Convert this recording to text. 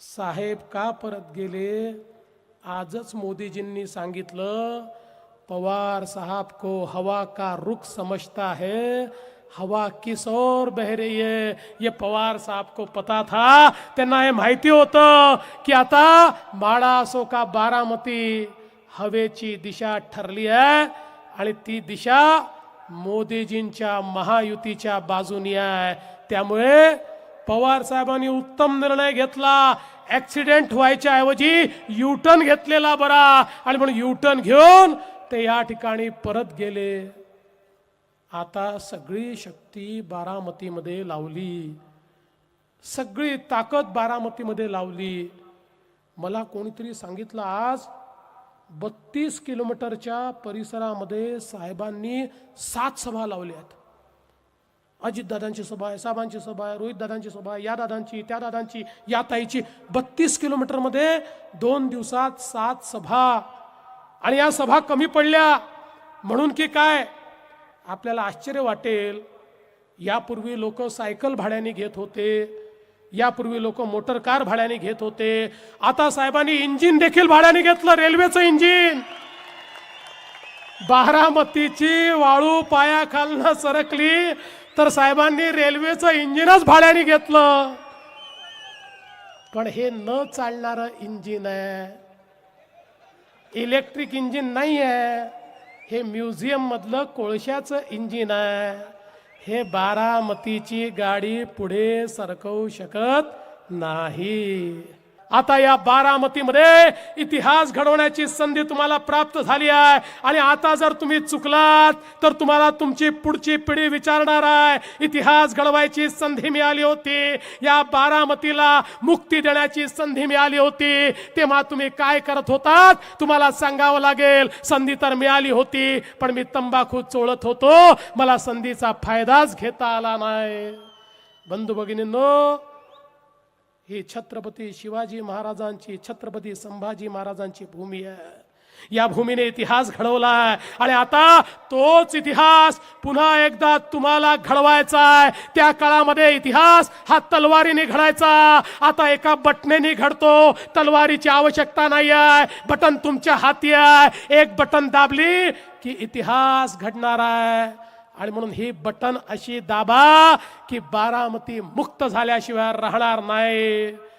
साहेब का परत गेले? आजच मोदीजींनी सांगितलं पवार साहब को हवा का रुख समझता है हवा किस और बह रही है? ये पवार साहब को पता था त्यांना हे माहिती होतं की आता बाळा असो का बारामती हवेची दिशा ठरली आहे आणि ती दिशा मोदीजींच्या महायुतीच्या बाजूनी आहे. त्यामुळे पवार साहेबांनी उत्तम निर्णय घेतला. ऍक्सिडेंट व्हायच्या ऐवजी युटर्न घेतलेला बरा. आणि म्हणून युटर्न घेऊन ते या ठिकाणी परत गेले. आता सगळी शक्ती बारामतीमध्ये लावली. सगळी ताकद बारामतीमध्ये लावली. मला कोणीतरी सांगितलं आज बत्तीस किलोमीटरच्या परिसरामध्ये साहेबांनी सात सभा लावल्यात. अजितदादांची सभा आहे साहेबांची सभा आहे रोहित दादांची सभा आहे या दादांची त्या दादांची या ताईची बत्तीस किलोमीटरमध्ये दोन दिवसात सात सभा. आणि या सभा कमी पडल्या म्हणून की काय? आपल्याला आश्चर्य वाटेल. यापूर्वी लोक सायकल भाड्याने घेत होते. यापूर्वी लोक मोटर कार भाड्याने घेत होते. आता साहेबांनी इंजिन देखील भाड्याने घेतलं रेल्वेचं इंजिन. बारामतीची वाळू पायाखालनं सरकली तर साहेबांनी रेल्वेचं इंजिनच भाड्याने घेतलं. पण हे न चालणारं इंजिन आहे. इलेक्ट्रिक इंजिन नाही आहे. हे म्युझियम मधलं कोळशाचं इंजिन आहे. हे बारामतीची गाडी पुढे सरकवू शकत नाही. आता या बारामतीमध्ये इतिहास घडवण्याची संधी तुम्हाला प्राप्त झाली आहे. आणि आता जर तुम्ही चुकलात तर तुम्हाला तुमची पुढची पिढी विचारणार आहे इतिहास घडवायची संधी मिळाली होती. या बारामतीला मुक्ती देण्याची संधी मिळाली होती. तेव्हा तुम्ही काय करत होतात तुम्हाला सांगावं लागेल संधी तर मिळाली होती पण मी तंबाखू चोळत होतो. मला संधीचा फायदाच घेता आला नाही. बंधू भगिनींनो ही छत्रपती शिवाजी महाराजांची छत्रपती संभाजी महाराजांची भूमी आहे. या भूमीने इतिहास घडवलाय. आणि आता तोच इतिहास पुन्हा एकदा तुम्हाला घडवायचा आहे. त्या काळामध्ये इतिहास हा तलवारीने घडायचा. आता एका बटनेने घडतो. तलवारीची आवश्यकता नाही आहे. बटन तुमच्या हाती आहे. एक बटन दाबली की इतिहास घडणार आहे. आणि म्हणून ही बटन अशी दाबा की बारामती मुक्त झाल्याशिवाय राहणार नाही.